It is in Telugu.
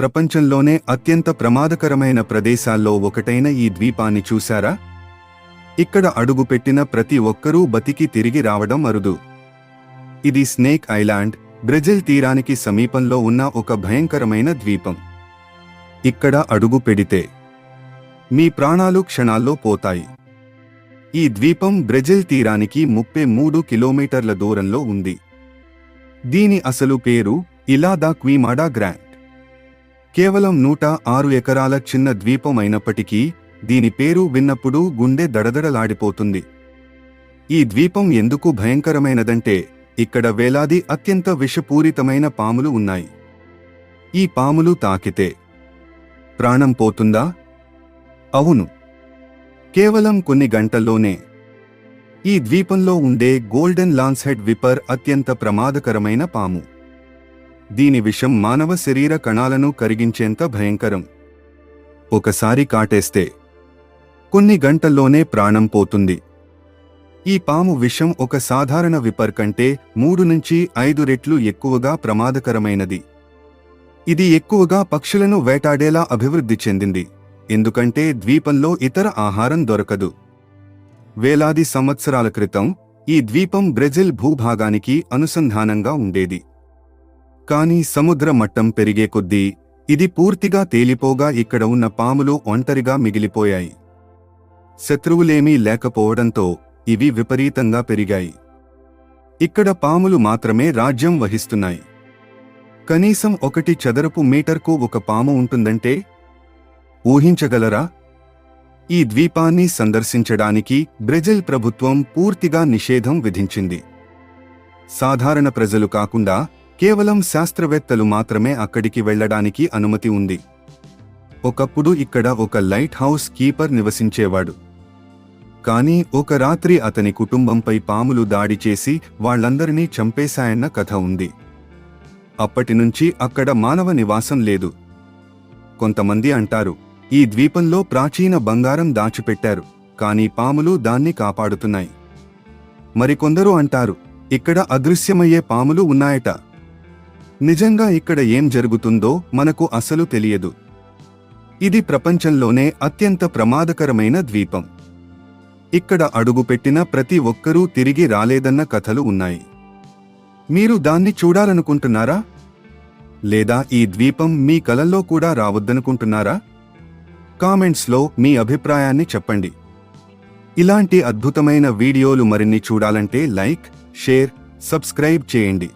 ప్రపంచంలోనే అత్యంత ప్రమాదకరమైన ప్రదేశాల్లో ఒకటైన ఈ ద్వీపాన్ని చూశారా? ఇక్కడ అడుగుపెట్టిన ప్రతి ఒక్కరూ బతికి తిరిగి రావడం అరుదు. ఇది స్నేక్ ఐలాండ్ బ్రెజిల్ తీరానికి సమీపంలో ఉన్న ఒక భయంకరమైన ద్వీపం. ఇక్కడ అడుగు పెడితే మీ ప్రాణాలు క్షణాల్లో పోతాయి. ఈ ద్వీపం బ్రెజిల్ తీరానికి ముప్పై మూడు కిలోమీటర్ల దూరంలో ఉంది. దీని అసలు పేరు ఇలాదా క్వీమాడా గ్రాండ్ కేవలం నూట ఆరు ఎకరాల చిన్న ద్వీపం అయినప్పటికీ దీని పేరు విన్నప్పుడు గుండె దడదడలాడిపోతుంది. ఈ ద్వీపం ఎందుకు భయంకరమైనదంటే ఇక్కడ వేలాది అత్యంత విషపూరితమైన పాములు ఉన్నాయి. ఈ పాములు తాకితే ప్రాణం పోతుందా? అవును. కేవలం కొన్ని గంటల్లోనే ఈ ద్వీపంలో ఉండే గోల్డెన్ లాన్స్హెడ్ విపర్ అత్యంత ప్రమాదకరమైన పాము. దీని విషం మానవ శరీర కణాలను కరిగించేంత భయంకరం. ఒకసారి కాటేస్తే కొన్ని గంటల్లోనే ప్రాణం పోతుంది. ఈ పాము విషం ఒక సాధారణ విపర్ కంటే మూడు నుంచి ఐదు రెట్లు ఎక్కువగా ప్రమాదకరమైనది. ఇది ఎక్కువగా పక్షులను వేటాడేలా అభివృద్ధి చెందింది. ఎందుకంటే ద్వీపంలో ఇతర ఆహారం దొరకదు. వేలాది సంవత్సరాల క్రితం ఈ ద్వీపం బ్రెజిల్ భూభాగానికి అనుసంధానంగా ఉండేది. కాని సముద్ర మట్టం పెరిగే కొద్దీ ఇది పూర్తిగా తేలిపోగా ఇక్కడ ఉన్న పాములు ఒంటరిగా మిగిలిపోయాయి. శత్రువులేమీ లేకపోవడంతో ఇవి విపరీతంగా పెరిగాయి. ఇక్కడ పాములు మాత్రమే రాజ్యం వహిస్తున్నాయి. కనీసం ఒకటి చదరపు మీటర్కు ఒక పాము ఉంటుందంటే? ఊహించగలరా? ఈ ద్వీపాన్ని సందర్శించడానికి బ్రెజిల్ ప్రభుత్వం పూర్తిగా నిషేధం విధించింది. సాధారణ ప్రజలు కాకుండా కేవలం శాస్త్రవేత్తలు మాత్రమే అక్కడికి వెళ్ళడానికి అనుమతి ఉంది. ఒకప్పుడు ఇక్కడ ఒక లైట్ హౌస్ కీపర్ నివసించేవాడు. కానీ ఒక రాత్రి అతని కుటుంబంపై పాములు దాడి చేసి వాళ్ళందరినీ చంపేశాయన్న కథ ఉంది. అప్పటినుంచి అక్కడ మానవ నివాసం లేదు. కొంతమంది అంటారు ఈ ద్వీపంలో ప్రాచీన బంగారం దాచిపెట్టారు కానీ పాములు దాన్ని కాపాడుతున్నాయి. మరికొందరు అంటారు ఇక్కడ అదృశ్యమయ్యే పాములు ఉన్నాయట. నిజంగా ఇక్కడ ఏం జరుగుతుందో మనకు అసలు తెలియదు. ఇది ప్రపంచంలోనే అత్యంత ప్రమాదకరమైన ద్వీపం. ఇక్కడ అడుగుపెట్టిన ప్రతి ఒక్కరూ తిరిగి రాలేదన్న కథలు ఉన్నాయి. మీరు దాన్ని చూడాలనుకుంటున్నారా? లేదా ఈ ద్వీపం మీ కలల్లో కూడా రావద్దనుకుంటున్నారా? కామెంట్స్లో మీ అభిప్రాయాన్ని చెప్పండి. ఇలాంటి అద్భుతమైన వీడియోలు మరిన్ని చూడాలంటే లైక్ షేర్ సబ్స్క్రైబ్ చేయండి.